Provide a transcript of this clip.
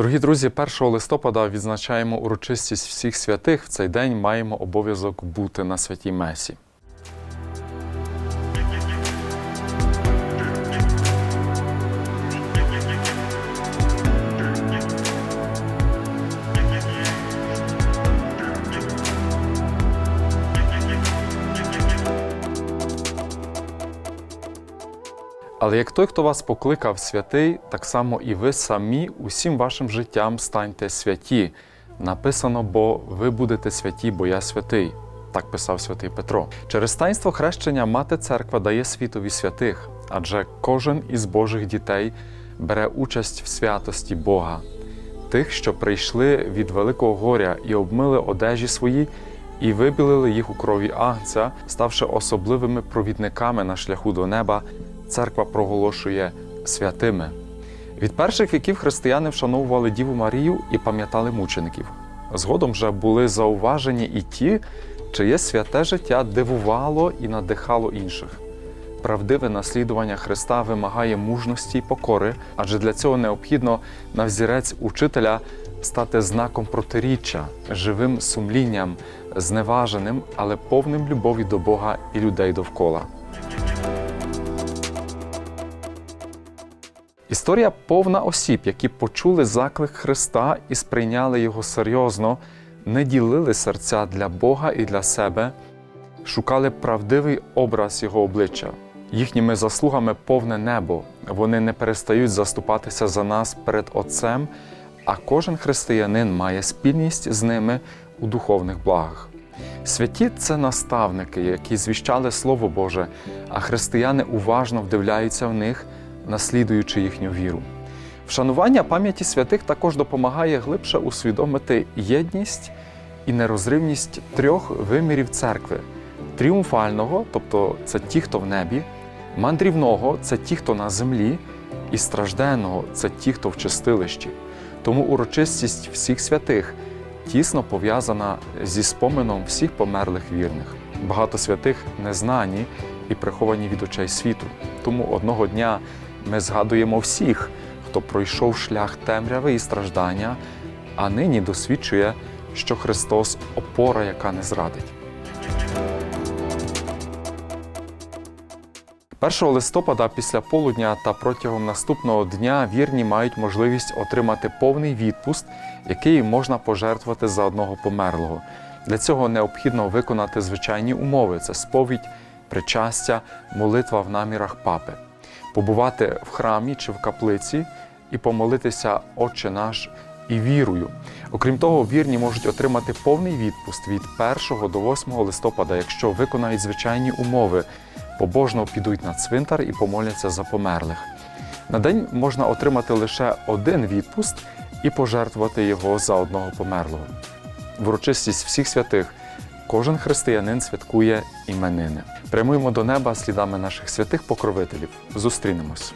Дорогі друзі, 1 листопада відзначаємо урочистість всіх святих. В цей день маємо обов'язок бути на святій месі. Але як той, хто вас покликав святий, так само і ви самі усім вашим життям станьте святі. Написано, бо ви будете святі, бо я святий. Так писав святий Петро. Через таїнство хрещення мати церква дає світові святих, адже кожен із Божих дітей бере участь в святості Бога, тих, що прийшли від великого горя і обмили одежі свої, і вибілили їх у крові Агнця, ставши особливими провідниками на шляху до неба, церква проголошує святими. Від перших віків християни вшановували Діву Марію і пам'ятали мучеників. Згодом вже були зауважені і ті, чиє святе життя дивувало і надихало інших. Правдиве наслідування Христа вимагає мужності й покори, адже для цього необхідно на взірець учителя стати знаком протиріччя, живим сумлінням, зневаженим, але повним любові до Бога і людей довкола. Історія повна осіб, які почули заклик Христа і сприйняли його серйозно, не ділили серця для Бога і для себе, шукали правдивий образ Його обличчя. Їхніми заслугами повне небо. Вони не перестають заступатися за нас перед Отцем, а кожен християнин має спільність з ними у духовних благах. Святі це наставники, які звіщали Слово Боже, а християни уважно вдивляються в них, наслідуючи їхню віру. Вшанування пам'яті святих також допомагає глибше усвідомити єдність і нерозривність трьох вимірів церкви: тріумфального, тобто це ті, хто в небі, мандрівного це ті, хто на землі, і стражденного це ті, хто в чистилищі. Тому урочистість всіх святих тісно пов'язана зі спомином всіх померлих вірних. Багато святих незнані і приховані від очей світу. Тому одного дня ми згадуємо всіх, хто пройшов шлях темряви і страждання, а нині досвідчує, що Христос опора, яка не зрадить. 1 листопада після полудня та протягом наступного дня вірні мають можливість отримати повний відпуст, який можна пожертвувати за одного померлого. Для цього необхідно виконати звичайні умови: це сповідь, причастя, молитва в намірах папи, побувати в храмі чи в каплиці і помолитися Отче наш і вірою. Окрім того, вірні можуть отримати повний відпуст від 1 до 8 листопада, якщо виконають звичайні умови, побожно підуть на цвинтар і помоляться за померлих. На день можна отримати лише один відпуст і пожертвувати його за одного померлого. В урочистість всіх святих кожен християнин святкує іменини. Прямуємо до неба слідами наших святих покровителів. Зустрінемось.